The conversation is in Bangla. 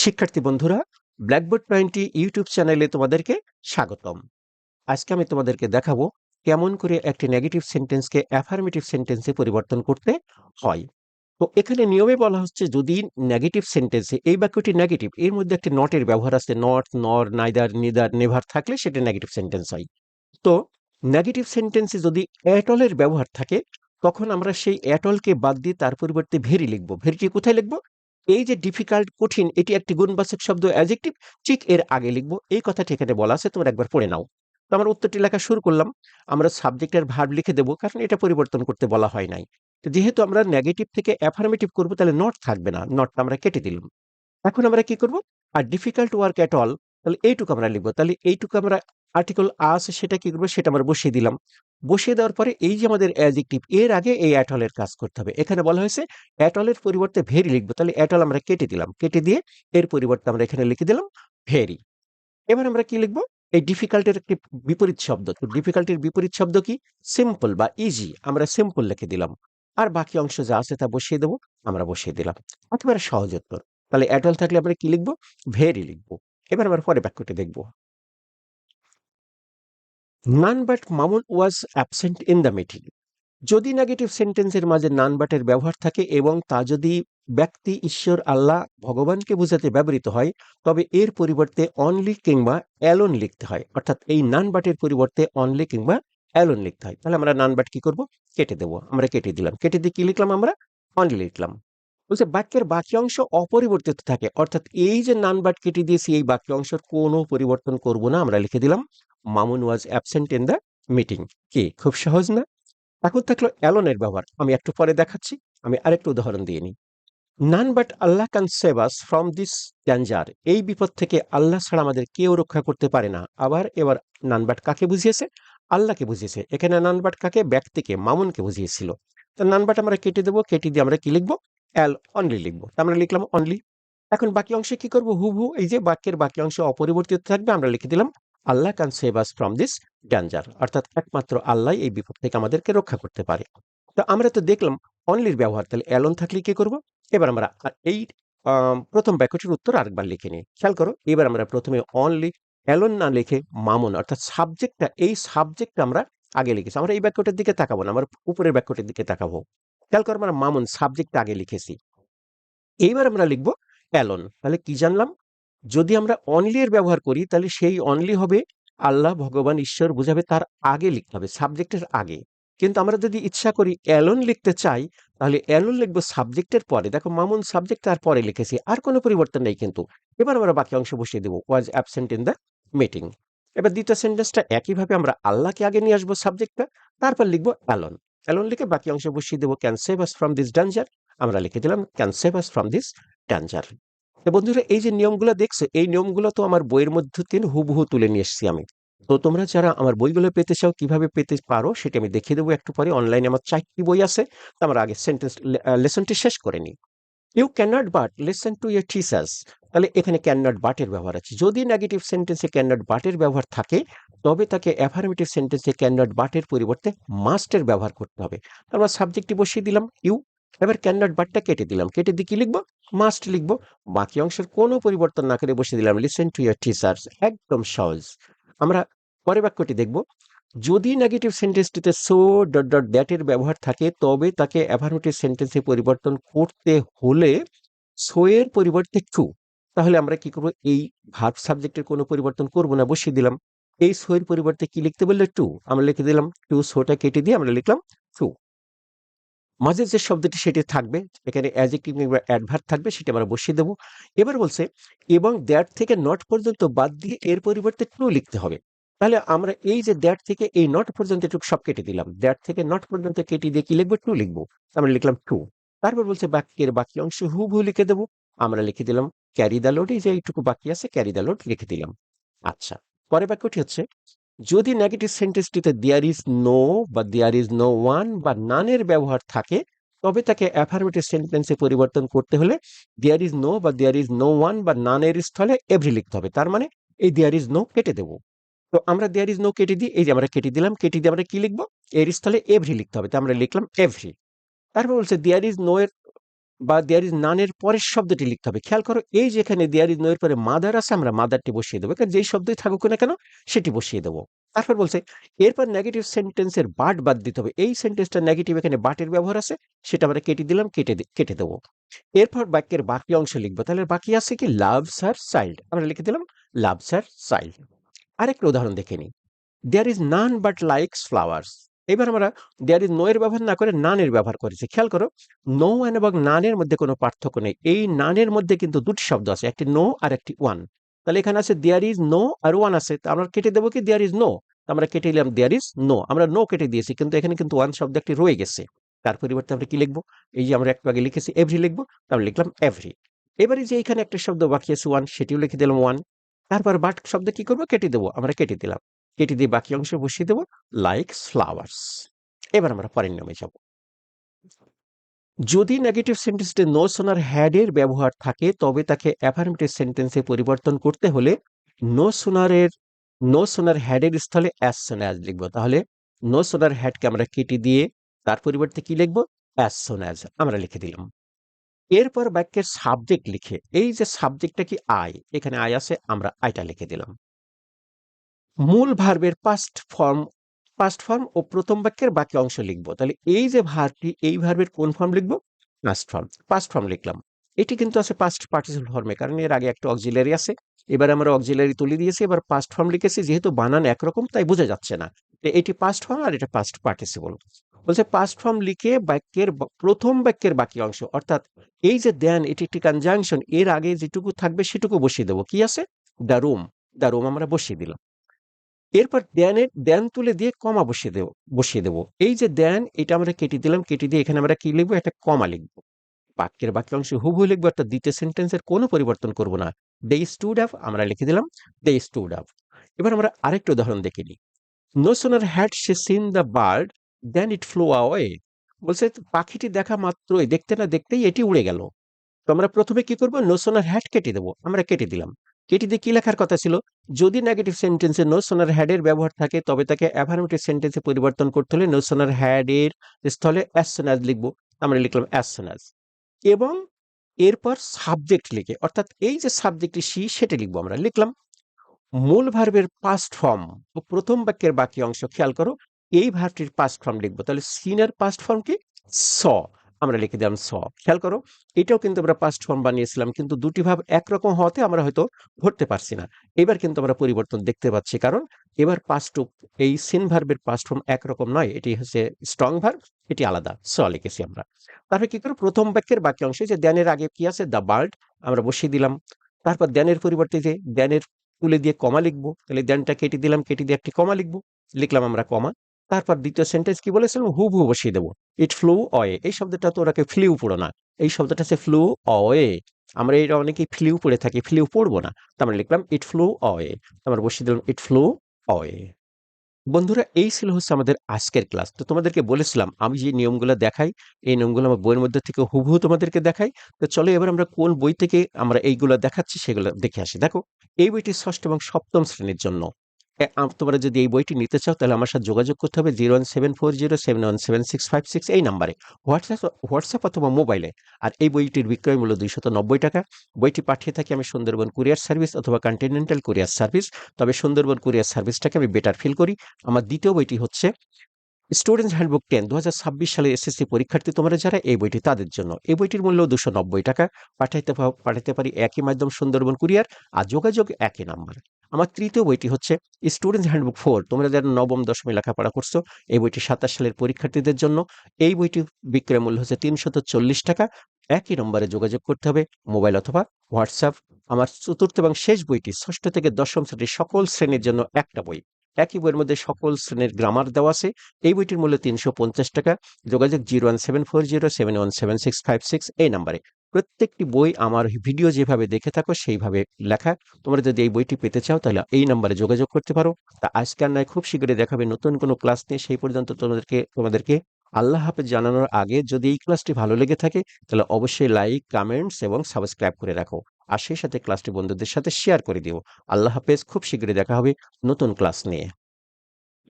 শিক্ষার্থী বন্ধুরা ব্ল্যাকবোর্ড টোয়েন্টি ইউটিউব চ্যানেলে তোমাদেরকে স্বাগতম। আজকে আমি তোমাদেরকে দেখাবো কেমন করে একটি নেগেটিভ সেন্টেন্সকে অ্যাফার্মেটিভ সেন্টেন্সে পরিবর্তন করতে হয়। তো এখানে নিয়মে বলা হচ্ছে, যদি নেগেটিভ সেন্টেন্সে এই বাক্যটি নেগেটিভ এর মধ্যে একটি নটের ব্যবহার আছে নট নর নাইদার নিদার নেভার থাকলে সেটা নেগেটিভ সেন্টেন্স হয়। তো নেগেটিভ সেন্টেন্সে যদি অ্যাটলের ব্যবহার থাকে, তখন আমরা সেই অ্যাটলকে বাদ দিয়ে তার পরিবর্তে ভেরি লিখব। ভেরিটি কোথায় লিখব? এই যে ডিফিকাল্ট কঠিন, এটি একটি গুণবাচক শব্দ অ্যাজেক্টিভ ঠিক এর আগে লিখব। এই কথাটি এখানে বলা আছে, তোমরা একবার পড়ে নাও। তো আমরা উত্তরটি লেখা শুরু করলাম। আমরা সাবজেক্টের ভার্ব লিখে দেবো, কারণ এটা পরিবর্তন করতে বলা হয় নাই। তো যেহেতু আমরা নেগেটিভ থেকে অ্যাফার্মেটিভ করব, তাহলে নট থাকবে না। নটটা আমরা কেটে দিলাম। এখন আমরা কি করব? আর ডিফিকাল্ট ওয়ার্ক অ্যাট অল তাহলে এইটুকু আমরা লিখব। তাহলে এইটুকু আমরা আর্টিকেল আস সেটা কি করব? সেটা আমরা বসিয়ে দিলাম। বসিয়ে দেওয়ার পরে এই যে আমাদের অ্যাজেক্টিভ এর আগে এই অ্যাটলের কাজ করতে হবে। এখানে বলা হয়েছে অ্যাটলের পরিবর্তে ভেরি লিখব। তাহলে অ্যাটল আমরা কেটে দিলাম। কেটে দিয়ে এর পরিবর্তে আমরা এখানে লিখে দিলাম ভেরি এবার আমরা কি লিখব? এই ডিফিকাল্টের একটি বিপরীত শব্দ। তো ডিফিকাল্টির বিপরীত শব্দ কি? সিম্পল বা ইজি আমরা সিম্পল লিখে দিলাম। আর বাকি অংশ যা আছে তা বসিয়ে দেবো। আমরা বসিয়ে দিলাম। একেবারে সহজ উত্তর। তাহলে অ্যাটল থাকলে আমরা কি লিখব? ভেরি লিখব। এবার আমরা পরে বাক্যটি দেখব। None but Mamun was absent in the meeting যদি নেগেটিভ সেন্টেন্সের মাঝে নান বাটের ব্যবহার থাকে এবং তা যদি ব্যক্তি ঈশ্বর আল্লাহ ভগবানকে বোঝাতে ব্যবহৃত হয়, তবে এর পরিবর্তে অনলি কিংবা অ্যালোন লিখতে হয়। অর্থাৎ এই নান বাটের পরিবর্তে অনলি কিংবা অ্যালোন লিখতে হয়। তাহলে আমরা নান বাট কি করব? কেটে দেবো। আমরা কেটে দিলাম। কেটে দিয়ে কি লিখলাম আমরা? অনলি লিখলাম। বলছে বাক্যের বাকি অংশ অপরিবর্তিত থাকে। অর্থাৎ এই যে নান বাট কেটে দিয়েছি, এই বাকি অংশের কোনো পরিবর্তন করব না। আমরা লিখে দিলাম Mamun was absent in the meeting কি, খুব সহজ না? এখন থাকল অ্যালনের ব্যবহার। আমি একটু পরে দেখাচ্ছি, আমি আরেকটু উদাহরণ দিয়ে নিই। None but Allah can save us from this danger এই বিপদ থেকে আল্লাহ ছাড়া আমাদের কেউ রক্ষা করতে পারে না। আবার এবার নানবাট কাকে বুঝিয়েছে? আল্লাহকে বুঝিয়েছে। এখানে নানবাট কাকে? ব্যক্তিকে, মামুনকে বুঝিয়েছিল। তো নানবাট আমরা কেটে দেবো, কেটে দিয়ে আমরা কি লিখব? অ্যাল অনলি লিখব। তা আমরা লিখলাম অনলি এখন বাকি অংশে কি করব? হুবহু, এই যে বাক্যের বাকি অংশ অপরিবর্তিত থাকবে, আমরা লিখে দিলাম Allah can save us from this danger অর্থাৎ একমাত্র আল্লাহ এই বিপদ থেকে আমাদেরকে রক্ষা করতে পারে। তো আমরা তো দেখলাম অনলির ব্যবহার তাহলে অ্যালন থাকলে কি করব? এবার আমরা এই প্রথম বাক্যটির উত্তর আরেকবার লিখে নিই। খেয়াল করো, এবার আমরা প্রথমে অনলি অ্যালন না লিখে মামুন, অর্থাৎ সাবজেক্টটা এই সাবজেক্টটা আমরা আগে লিখেছি। আমরা এই বাক্যটার দিকে তাকাবো না, আমরা উপরের বাক্যটির দিকে তাকাবো। খেয়াল করো আমরা মামুন সাবজেক্টটা আগে লিখেছি। এইবার আমরা লিখব অ্যালন। তাহলে কি জানলাম? যদি আমরা অনলি এর ব্যবহার করি, তাহলে সেই অনলি হবে আল্লাহ ভগবান ঈশ্বর বোঝাবে তার আগে লিখতে হবে সাবজেক্টের আগে। কিন্তু আমরা যদি ইচ্ছা করি অ্যালন লিখতে চাই, তাহলে অ্যালন লিখব সাবজেক্টের পরে। দেখো মামুন সাবজেক্ট তার পরে লিখেছি, আর কোনো পরিবর্তন নেই কিন্তু। এবার আমরা বাকি অংশ বসিয়ে দেবো was absent in the meeting এবার দ্বিতীয় সেন্টেন্সটা একইভাবে আমরা আল্লাহকে আগে নিয়ে আসব সাবজেক্টটা তারপর লিখব অ্যালন অ্যালন লিখে বাকি অংশ বসিয়ে দেবো can save us from this danger আমরা লিখে দিলাম can save us from this danger তো বন্ধুরা, এই যে নিয়মগুলো দেখছ, এই নিয়মগুলো তো আমার বইয়ের মধ্যে থেকে হুবহু তুলে নিয়ে এসেছি আমি। তো তোমরা যারা আমার বইগুলো পেতে চাও, কীভাবে পেতে পারো সেটা আমি দেখিয়ে দেবো একটু পরে। অনলাইনে আমার চারটি বই আছে, তো আমরা আগে সেন্টেন্স লেসনটি শেষ করে নিই। You can not but listen to your teachers তাহলে এখানে ক্যান নট বাটের ব্যবহার আছে। যদি নেগেটিভ সেন্টেন্সে ক্যান নট বাটের ব্যবহার থাকে, তবে তাকে অ্যাফার্মেটিভ সেন্টেন্সে ক্যান নট বাটের পরিবর্তে মাস্টের ব্যবহার করতে হবে। আমরা সাবজেক্টটি বসিয়ে দিলাম। ইউ এবার ক্যান নট বাটটা কেটে দিলাম। কেটে দিয়ে কি লিখব? মাস্ট লিখব। বাকি অংশের কোনো পরিবর্তন না করে বসে দিলাম। লিসেন টু ইয়ার টিচার্স একদম সহজ। আমরা পরে বাক্যটি দেখব। যদি নেগেটিভ সেন্টেন্সটিতে সো ডট ডট দ্যাটের ব্যবহার থাকে, তবে তাকে অ্যাফার্মেটিভ সেন্টেন্সে পরিবর্তন করতে হলে সো এর পরিবর্তে টু তাহলে আমরা কি করব? এই ভার্ব সাবজেক্টের কোনো পরিবর্তন করব না, বসিয়ে দিলাম। এই সো এর পরিবর্তে কি লিখতে বললে? টু আমরা লিখে দিলাম। টু সোটা কেটে দিয়ে আমরা লিখলাম টু মাঝে যে শব্দটি সেটি থাকবে, এখানে অ্যাজেক্টিভ কিংবা অ্যাডভার্ব থাকবে, সেটা আমরা বসিয়ে দেবো। এবার বলছে, এবং দ্যাট থেকে নট পর্যন্ত বাদ দিয়ে এর পরিবর্তে ট্রু লিখতে হবে। তাহলে আমরা এই যে দ্যাট থেকে এই নট পর্যন্ত এটুকু সব কেটে দিলাম। দ্যাট থেকে নট পর্যন্ত কেটে দিয়ে কি লিখব? ট্রু লিখব। আমরা লিখলাম ট্রু তারপর বলছে, বাক্যের বাকি অংশ হুবহু লিখে দেবো। আমরা লিখে দিলাম ক্যারি দ্য লোড এই যে এইটুকু বাকি আছে ক্যারি দ্য লোড লিখে দিলাম। আচ্ছা পরের বাক্যটি হচ্ছে যদি নেগেটিভ সেন্টেন্সটিতে দেয়ার ইজ নো বা দেয়ার ইজ নো ওয়ান বা নানের ব্যবহার থাকে, তবে তাকে অ্যাফার্মেটিভ সেন্টেন্সে পরিবর্তন করতে হলে দেয়ার ইজ নো বা দেয়ার ইজ নো ওয়ান বা নানের স্থলে এভরি লিখতে হবে। তার মানে এই দেয়ার ইজ নো কেটে দেবো। তো আমরা দেয়ার ইজ নো কেটে দিই, এই যে আমরা কেটে দিলাম, কেটে দিয়ে আমরা কি লিখব? এর স্থলে এভরি লিখতে হবে। তো আমরা লিখলাম এভরি তারপর বলছে দেয়ার ইজ নো এর বা দেয়ার ইজ নানের পরের শব্দটি লিখতে হবে। খেয়াল করো, এই যেখানে দেয়ার ইজ নো এর পরে মাদার আছে, আমরা মাদারটি বসিয়ে দেবো। কারণ যেই শব্দই থাকুক না কেন, সেটি বসিয়ে দেবো। তারপর বলছে, এরপর নেগেটিভ সেন্টেন্সের বাট বাদ দিতে হবে। এই সেন্টেন্সটা নেগেটিভ এখানে বাটের ব্যবহার আছে, সেটা আমরা কেটে দিলাম, কেটে কেটে দেবো। এরপর বাক্যের বাকি অংশ লিখব। তাহলে বাকি আছে কি? লাভ সার চাইল্ড আমরা লিখে দিলাম লাভ সার চাইল্ড আরেকটা উদাহরণ দেখে নিই। There is none but likes flowers এবার আমরা দেয়ার ইজ নো এর ব্যবহার না করে নানের ব্যবহার করেছি। খেয়াল করো নো ওয়ান এবং নানের মধ্যে কোনো পার্থক্য নেই। এই নানের মধ্যে কিন্তু দুটি শব্দ আছে, একটি নো আর একটি ওয়ান তাহলে এখানে আছে দেয়ার ইজ নো আর ওয়ান আছে। আমরা কেটে দেবো কি? দেয়ার ইজ নো আমরা কেটে নিলাম দেয়ার ইজ নো আমরা নো কেটে দিয়েছি, কিন্তু এখানে কিন্তু ওয়ান শব্দ একটি রয়ে গেছে। তার পরিবর্তে আমরা কি লিখব? এই যে আমরা একটু আগে লিখেছি এভরি লিখব তাহলে লিখলাম এভরি এবারে যে এখানে একটা শব্দ বাকি আছে ওয়ান সেটিও লিখে দিলাম ওয়ান তারপর বাট শব্দ কি করব? কেটে দেবো। আমরা কেটে দিলাম। কেটে দিয়ে বাকি অংশে বসিয়ে দেবো লাইক ফ্লাওয়ার্স এবার আমরা পরের নিয়মে যাব। যদি নেগেটিভ সেন্টেন্সে নো সোনার হ্যাড এর ব্যবহার থাকে, তবে তাকে অ্যাফার্মেটিভ সেন্টেন্সে পরিবর্তন করতে হলে নো সোনারের নো সোনার হ্যাডের স্থলে অ্যাজ সোন অ্যাজ লিখব। তাহলে নো সোনার হ্যাডকে আমরা কেটে দিয়ে তার পরিবর্তে কি লিখব? অ্যাজ সোন অ্যাজ আমরা লিখে দিলাম। এরপর বাক্যের সাবজেক্ট লিখে, এই যে সাবজেক্টটা কি আই এখানে আই আছে, আমরা আইটা লিখে দিলাম। মূল ভার্বের পাস্ট ফর্ম পাস্ট ফর্ম ও প্রথম বাক্যের বাকি অংশ লিখব। তাহলে এই যে ভার্বটি এই ভার্বের কোন ফর্ম লিখব? পাস্ট ফর্ম পাস্ট ফর্ম লিখলাম। এটি কিন্তু আছে পাস্ট পার্টিসিপল ফর্মে কারণ এর আগে একটা অক্সিলারি আছে। এবার আমরা অক্সিলারি তুলে দিয়েছি, এবার পাস্ট ফর্ম লিখেছি। যেহেতু বানান একরকম, তাই বোঝা যাচ্ছে না। এটি পাস্ট ফর্ম আর এটা পাস্ট পার্টিসিপল বলছে পাস্ট ফর্ম লিখে বাক্যের প্রথম বাক্যের বাকি অংশ, অর্থাৎ এই যে দেন এটি একটি কনজাংশন এর আগে যেটুকু থাকবে সেটুকু বসিয়ে দেবো। কি আছে? দ্য রুম দ্য রুম আমরা বসিয়ে দিলাম। এরপর দেনের দেন তুলে দিয়ে কমা বসিয়ে দেবো বসিয়ে দেবো। এই যে দেন এটা আমরা কেটে দিলাম, কেটে দিয়ে এখানে আমরা কি লিখব? একটা কমা লিখব। বাক্যের বাক্য অংশে হুবহু লিখব, একটা দ্বিতীয় সেন্টেন্সের কোনো পরিবর্তন করব না। দে স্টুড আপ আমরা লিখে দিলাম দে স্টুড আপ এবার আমরা আরেকটা উদাহরণ দেখে নিই। No sooner had she seen the bird then it flew away বলছে, পাখিটি দেখা মাত্রই, দেখতে না দেখতেই এটি উড়ে গেল। তো আমরা প্রথমে কি করব? নো সোনার হ্যাড কেটে দেবো, আমরা কেটে দিলাম। দিয়ে কি লেখার কথা ছিল? যদি নেগেটিভ সেন্টেন্সে নো সোনার হ্যাডের ব্যবহার থাকে, তবে তাকে অ্যাফার্মেটিভ সেন্টেন্সে পরিবর্তন করতে হলে নো সোনার হ্যাডের স্থলে অ্যাজ সোন অ্যাজ লিখব। আমরা লিখলাম অ্যাজ সোন অ্যাজ এবং এরপর সাবজেক্ট লিখে, অর্থাৎ এই যে সাবজেক্টটি সি, সেটা লিখব আমরা। লিখলাম, মূল ভার্বের পাস্ট ফর্ম ও প্রথম বাক্যের বাকি অংশ খেয়াল করো, এই ভার্বটির পাস্ট ফর্ম লিখব। তাহলে সিনের পাস্ট ফর্ম কি? স আমরা লিখে দিলাম স খেয়াল করো, এটাও কিন্তু আমরা পাস্ট ফর্ম বানিয়েছিলাম, কিন্তু দুটি ভাব একরকম হওয়াতে আমরা হয়তো ধরতে পারছি না। এবার কিন্তু আমরা পরিবর্তন দেখতে পাচ্ছি, কারণ এবার পাস্ট এই সিন ভার্বের পাস্ট ফর্ম একরকম নয়, এটি হচ্ছে স্ট্রং ভার্ব এটি আলাদা। স লিখেছি আমরা। তারপরে কি করো, প্রথম বাক্যের বাকি অংশে যে দ্যানের আগে কি আছে? দ্য বার্ড আমরা বসিয়ে দিলাম। তারপর দ্যানের পরিবর্তে যে দ্যানের তুলে দিয়ে কমা লিখব। তাহলে দ্যানটা কেটে দিলাম, কেটে দিয়ে একটি কমা লিখব। লিখলাম আমরা কমা তারপর দ্বিতীয় সেন্টেন্স কি বলেছিলাম হু বসিয়ে দেবো। ইট ফ্লু অয়ে এই শব্দটা তো ওরাকে ফ্লিউ পড়ো না। এই শব্দটা হচ্ছে ফ্লু অয়ে আমরা এটা অনেকেই ফ্লিউ পড়ে থাকি ফ্লিউ পড়ব না। তো আমরা লিখলাম ইট ফ্লু অয়ে আমরা বসিয়ে দিলাম ইট ফ্লু অয়ে বন্ধুরা, এই ছিল হচ্ছে আমাদের আজকের ক্লাস তো তোমাদেরকে বলেছিলাম, আমি যে নিয়মগুলো দেখাই, এই নিয়মগুলো আমার বইয়ের মধ্যে থেকে হুবহু তোমাদেরকে দেখাই। তো চলো এবার আমরা কোন বই থেকে আমরা এইগুলো দেখাচ্ছি সেগুলো দেখে আসি। দেখো, এই বইটি ষষ্ঠ এবং সপ্তম শ্রেণির জন্য। তোমরা যদি এই বইটি নিতে চাও, তাহলে আমার সাথে যোগাযোগ করতে হবে zero one seven four zero seven one seven six five six এই নাম্বারে। হোয়াটসঅ্যাপ হোয়াটসঅ্যাপ অথবা মোবাইলে। আর এই বইটির বিক্রয় মূল্য দুইশত নব্বই টাকা। বইটি পাঠিয়ে থাকি আমি সুন্দরবন কুরিয়ার সার্ভিস অথবা কন্টিনেন্টাল কুরিয়ার সার্ভিস। তবে সুন্দরবন কুরিয়ার সার্ভিসটাকে আমি বেটার ফিল করি। আমার দ্বিতীয় বইটি হচ্ছে স্টুডেন্টস হ্যান্ডবুক টেন দু হাজার ছাব্বিশ সালে এসএসসি পরীক্ষার্থী তোমরা যারা, এই বইটি তাদের জন্য। এই বইটির মূল্য দুশো নব্বই টাকা। পাঠাইতে পাঠাতে পারি একই মাধ্যম সুন্দরবন কুরিয়ার। আর যোগাযোগ একই নাম্বার। আমার তৃতীয় বইটি হচ্ছে স্টুডেন্টস হ্যান্ডবুক ফোর তোমরা যারা নবম, দশমী লেখাপড়া করছ, এই বইটি সাতাশ সালের পরীক্ষার্থীদের জন্য। এই বইটি বিক্রয় মূল্য হচ্ছে তিনশত চল্লিশ টাকা। একই নম্বরে যোগাযোগ করতে হবে, মোবাইল অথবা হোয়াটসঅ্যাপ। আমার চতুর্থ এবং শেষ বইটি ষষ্ঠ থেকে দশম শ্রেণির সকল শ্রেণির জন্য একটা বই। একই বইয়ের মধ্যে সকল শ্রেণির গ্রামার দেওয়া আছে। এই বইটির মূল্য তিনশো পঞ্চাশ টাকা। যোগাযোগ zero one seven four zero seven one seven six five six এই নাম্বারে। প্রত্যেকটি বই আমার ভিডিও যেভাবে দেখে থাকো, সেইভাবে লেখা। তোমরা যদি এই বইটি পেতে চাও, তাহলে এই নাম্বারে যোগাযোগ করতে পারো। তা আজকে আর নয়, খুব শীঘ্রই দেখাবে নতুন কোনো ক্লাস নিয়ে। সেই পর্যন্ত তোমাদেরকে তোমাদেরকে আল্লাহ হাফেজ জানানোর আগে যদি এই ক্লাসটি ভালো লেগে থাকে, তাহলে অবশ্যই লাইক, কমেন্টস এবং সাবস্ক্রাইব করে রাখো। আর সেই সাথে ক্লাসটি বন্ধুদের সাথে শেয়ার করে দিও। আল্লাহ হাফেজ, খুব শীঘ্রই দেখা হবে নতুন ক্লাস নিয়ে।